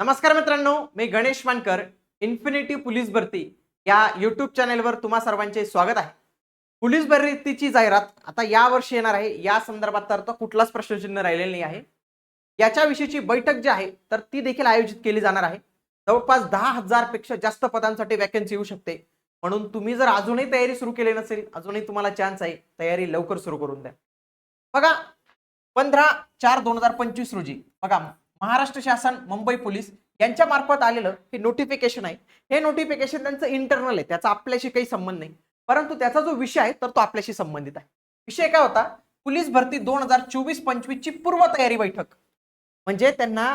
नमस्कार मित्रांनो मी गणेश मानकर इन्फिनिटी पोलीस भरती या यूट्यूब चॅनेलवर तुम्हा सर्वांचे स्वागत आहे. पोलीस भरतीची जाहिरात आता या वर्षी येणार आहे. या संदर्भात तर कुठलाच प्रश्नचिन्ह राहिलेलं नाही आहे. याच्याविषयीची बैठक जी आहे तर ती देखील आयोजित केली जाणार आहे. जवळपास दहा हजारपेक्षा जास्त पदांसाठी वॅकन्सी येऊ शकते. म्हणून तुम्ही जर अजूनही तयारी सुरू केली नसेल अजूनही तुम्हाला चान्स आहे. तयारी लवकर सुरू करून द्या. बघा पंधरा चार दोन हजार पंचवीस रोजी बघा महाराष्ट्र शासन मुंबई पोलीस यांच्या मार्फत आलेलं हे नोटिफिकेशन आहे. हे नोटिफिकेशन त्यांचं इंटरनल आहे. त्याचा आपल्याशी काही संबंध नाही. परंतु त्याचा जो विषय आहे तर तो आपल्याशी संबंधित आहे. विषय काय होता? पोलीस भरती दोन हजार चोवीस पंचवीस ची पूर्व तयारी बैठक. म्हणजे त्यांना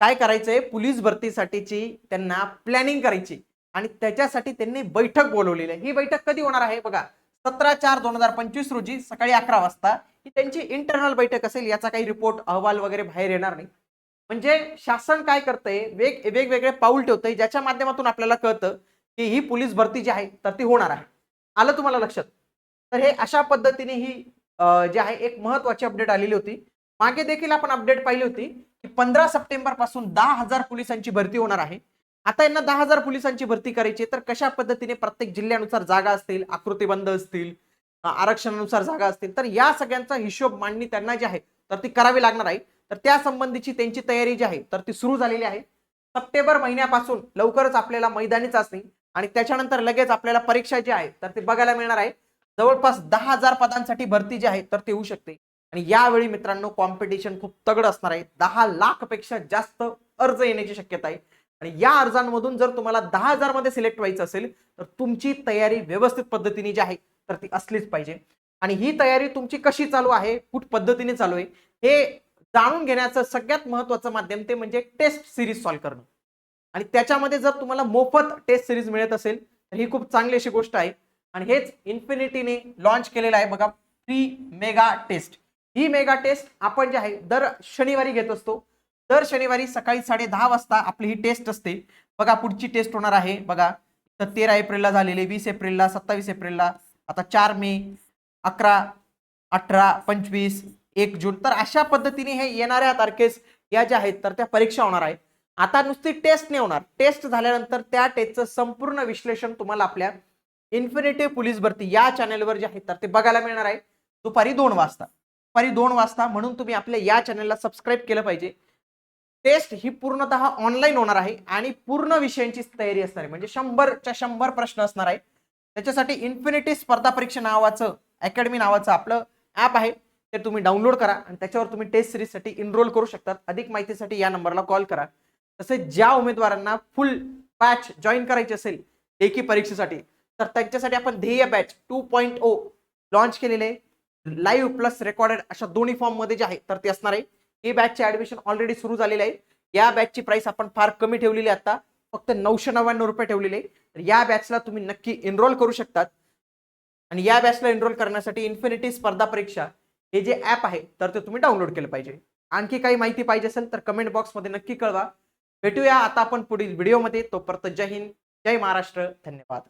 काय करायचंय? पोलीस भरतीसाठीची त्यांना प्लॅनिंग करायची. आणि त्याच्यासाठी त्यांनी बैठक बोलवलेली आहे. ही बैठक कधी होणार आहे? बघा सतरा चार दोन हजार पंचवीस रोजी सकाळी अकरा वाजता ही त्यांची इंटरनल बैठक असेल. याचा काही रिपोर्ट अहवाल वगैरे बाहेर येणार नाही. म्हणजे शासन काय करतंय? वेग वेगवेगळे पाऊल ठेवतंय ज्याच्या माध्यमातून आपल्याला कळतं की ही पोलीस भरती जी आहे तर ती होणार आहे. आलं तुम्हाला लक्षात? तर हे अशा पद्धतीने ही जे जी आहे एक महत्वाची अपडेट आलेली होती. मागे देखील आपण अपडेट पाहिली होती की पंधरा सप्टेंबरपासून दहा हजार पोलिसांची भरती होणार आहे. आता यांना दहा हजार पोलिसांची भरती करायची तर कशा पद्धतीने प्रत्येक जिल्ह्यानुसार जागा असतील आकृतीबंध असतील आरक्षणानुसार जागा असतील तर या सगळ्यांचा हिशोब मांडणी त्यांना जी आहे तर ती करावी लागणार आहे. तर त्या संबंधीची त्यांची तयारी जी आहे तर ती सुरू झालेली आहे. सप्टेंबर महिन्यापासून लवकरच आपल्याला मैदानी चाचणी आणि त्याच्यानंतर लगेच आपल्याला परीक्षा जी आहे तर ती बघायला मिळणार आहे. जवळपास दहा हजार पदांसाठी भरती जी आहे तर ती होऊ शकते. आणि यावेळी मित्रांनो कॉम्पिटिशन खूप तगड असणार आहे. दहा लाखपेक्षा जास्त अर्ज येण्याची शक्यता आहे. आणि या अर्जांमधून जर तुम्हाला दहा हजारमध्ये सिलेक्ट व्हायचं असेल तर तुमची तयारी व्यवस्थित पद्धतीने जी आहे तर ती असलीच पाहिजे. आणि ही तयारी तुमची कशी चालू आहे कुठ पद्धतीने चालू आहे हे जाणून घेण्याचं सगळ्यात महत्वाचं माध्यम ते म्हणजे टेस्ट सिरीज सॉल्व्ह करणं. आणि त्याच्यामध्ये जर तुम्हाला मोफत टेस्ट सिरीज मिळत असेल तर ही खूप चांगली अशी गोष्ट आहे. आणि हेच इन्फिनिटीने लॉन्च केलेलं आहे बघा फ्री मेगा टेस्ट ही मेगा टेस्ट आपण जे आहे दर शनिवारी घेत असतो. दर शनिवारी सकाळी साडे दहा वाजता आपली ही टेस्ट असते. बघा पुढची टेस्ट होणार आहे बघा. तर तेरा एप्रिलला झालेली वीस एप्रिलला सत्तावीस एप्रिलला आता चार मे अकरा अठरा पंचवीस एक जून. तर अशा पद्धतीने हे येणाऱ्या तारखेस या ज्या आहेत तर त्या परीक्षा होणार आहेत. आता नुसती टेस्ट नाही होणार. टेस्ट झाल्यानंतर त्या टेस्टचं संपूर्ण विश्लेषण तुम्हाला आपल्या इन्फिनेटिव्ह पोलीस भरती या चॅनेलवर जे आहे तर ते बघायला मिळणार आहे. दुपारी दोन वाजता. दुपारी दोन वाजता म्हणून तुम्ही आपल्या या चॅनेलला सबस्क्राईब केलं पाहिजे. टेस्ट ही पूर्णतः ऑनलाईन होणार आहे आणि पूर्ण विषयांची तयारी असणार आहे. म्हणजे शंभरच्या शंभर प्रश्न असणार आहे. त्याच्यासाठी इन्फिनिटी स्पर्धा परीक्षा नावाचं अकॅडमी नावाचं आपलं ॲप आहे. ते तुम्ही डाउनलोड करा आणि त्याच्यावर तुम्ही टेस्ट सिरीजसाठी इनरोल करू शकतात अधिक माहितीसाठी या नंबरला कॉल करा. तसेच ज्या उमेदवारांना फुल बॅच जॉईन करायची असेल लेखी परीक्षेसाठी तर त्यांच्यासाठी आपण ध्येय batch two point O launch केलेले लाईव्ह प्लस रेकॉर्डेड अशा दोन्ही फॉर्ममध्ये जे आहे तर ते असणार आहे. ही बॅचचे ऍडमिशन ऑलरेडी सुरू झालेले आहे. या बॅचची प्राइस आपण फार कमी ठेवलेली आहे आता. फक्त नऊशे नव्याण्णव रुपये ठेवलेले आहे. तर या बॅचला तुम्ही नक्की एनरोल करू शकतात. आणि या बॅचला एनरोल करण्यासाठी इन्फिनिटी स्पर्धा परीक्षा हे जे ॲप आहे तर ते तुम्ही डाउनलोड केलं पाहिजे. आणखी काही माहिती पाहिजे असेल तर कमेंट बॉक्समध्ये नक्की कळवा. भेटूया आता आपण पुढील व्हिडिओमध्ये तोपर्यंत जय हिंद जय महाराष्ट्र. धन्यवाद.